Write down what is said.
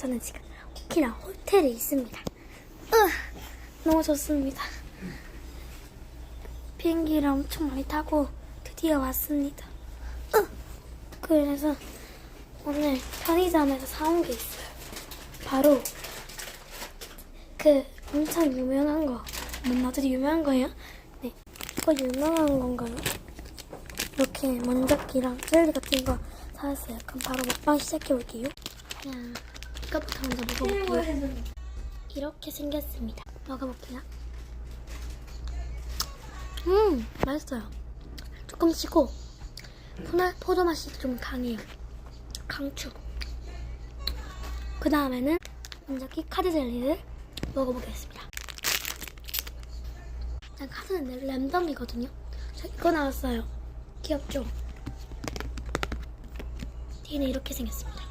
저는 지금 오키나 호텔에 있습니다. 으, 너무 좋습니다. 비행기를 엄청 많이 타고 드디어 왔습니다. 으, 그래서 오늘 편의점에서 사온 게 있어요. 바로 그 엄청 유명한 거. 되게 유명한 거예요? 네. 이거 유명한 건가요? 이렇게 먼저기랑 젤리 같은 거 사왔어요. 그럼 바로 먹방 시작해볼게요. 그 냥 이거부터 먼저 먹어볼게요. 이렇게 생겼습니다. 먹어볼게요. 음, 맛있어요. 조금 시고 포나, 포도 맛이 좀 강해요. 강추. 그 다음에는 먼저기 카드 젤리를 먹어보겠습니다. 일단 카드는 랜덤이거든요. 저 이거 나왔어요. 귀엽죠? 뒤는 이렇게 생겼습니다.